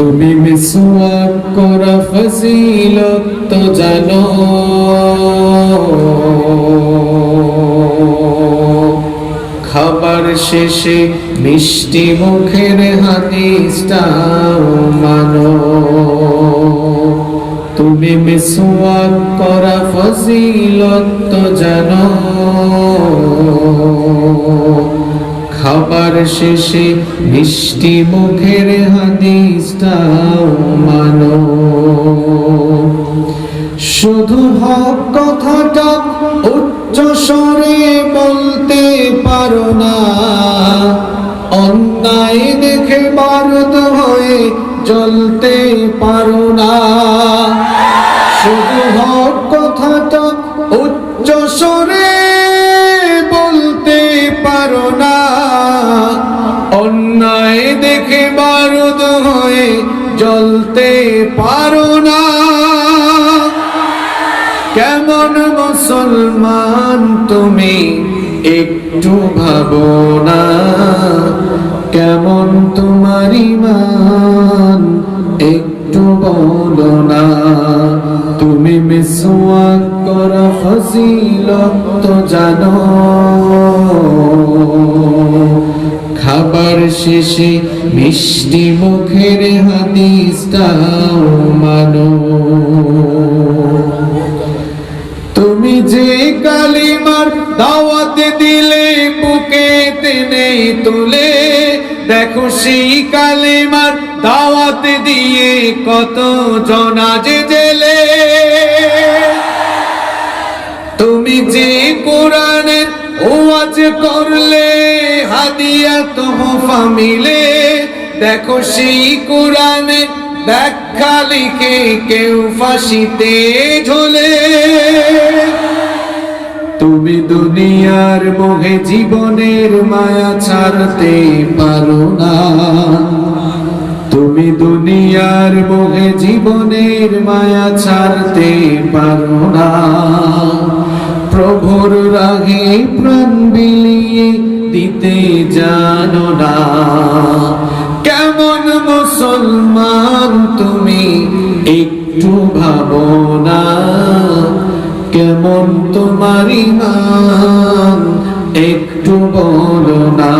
তুমি মিসওয়াক করা ফজিলত তো জানো। খাবার শেষে মিষ্টি মুখের হাদিসটাও মানো। তুমি মিসওয়াক করা ফজিলত তো জানো। খাবার শেষে মিষ্টি মুখের হাদিসটাও মানো। শুধু হক কথাটা উচ্চ স্বরে বলতে পারো না। অন্যায় দেখে বারুদ হয়ে চলতে পারো না। শুধু হক অন্যায় দেখে বারুদ হয়ে জ্বলতে পারো না। কেমন মুসলমান তুমি একটু ভাবো না। কেমন তোমার ইমান একটু বলো না। তুমি মিসওয়াক করা ফজিলত জানো। শেষে মিষ্টি মুখের হাদিসটাও মানো। তুমি যে কালিমার দাওয়াত দিলে, বুকে টেনে তুলে, দেখো সেই কালিমার দাওয়াত দিয়ে কত জনাজ জেলে। তুমি যে কোরআনের ওয়াজ করলে হাদিয়া তোহফা মিলে, দেখো সেই কোরআনের ব্যাখ্যা লিখে কেউ ফাঁসিতে ঝোলে। তুমি দুনিয়ার মোহে জীবনের মায়া ছাড়তে পারো না। তুমি দুনিয়ার মোহে জীবনের মায়া ছাড়তে পারো না। প্রভুর রাগে প্রাণ বিলিয়ে দিতে জানো না। কেমন মুসলমান তুমি একটু ভাবো না। কেমন তোমার ইমান একটু বলো না।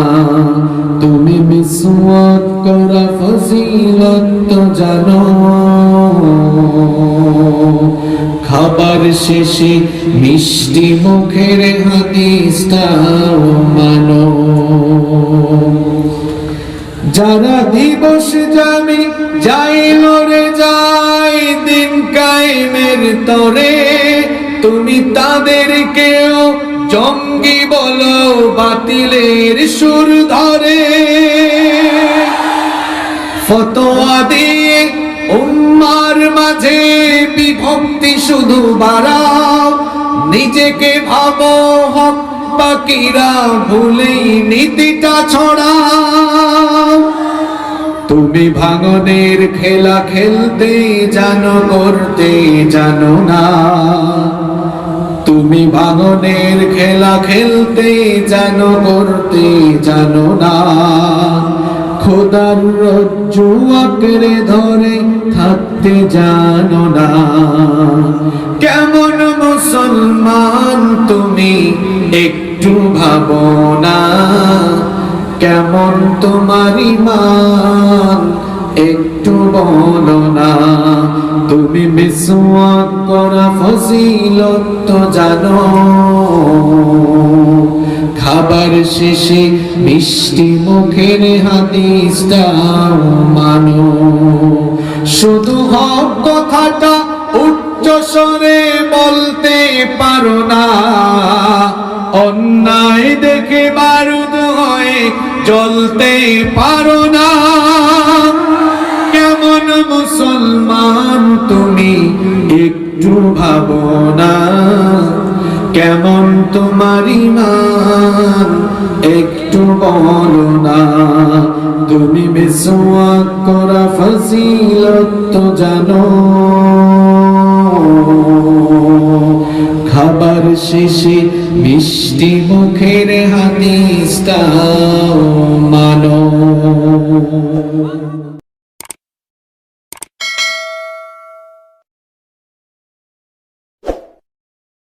মিসওয়াক করা ফজিলত তো জানো। খাবার শেষে মিষ্টি মুখের হাদিসটাও মানো। যারা দিবস জামি যাই লড়ে যাই দিন কায়েমের তরে, তুমি তাদেরকেও বলো বাতিলের সুর ধরে। ফতোয়া দিয়ে উম্মার মাঝে বিভক্তি শুধু বাড়াও। নিজেকে ভাবো হক বাকিরা ভুলেই নীতিটা ছড়াও। তুমি ভাঙনের খেলা খেলতে জানো করতে জানো না। তুমি ভাঙনের খেলা খেলতে জানো, করতে জানো না। খোদার রজ্জু আঁকড়ে ধরে থাকতে জানো না। কেমন মুসলমান তুমি একটু ভাবো না। কেমন তোমার ইমান মিসওয়াক করা ফজিলত তো জানো। খাবার শেষে মিষ্টি মুখের হাদিসটাও মানো। শুধু হক কথাটা উচ্চ স্বরে বলতে পারো না। অন্যায় দেখে বারুদ হয়ে জ্বলতে পারো একটু ভাবো না কেমন তোমার ইমান একটু বলো না। তুমি মিসওয়াক করা ফজিলত তো জানো। খাবার শেষে মিষ্টি মুখের হাদিসটা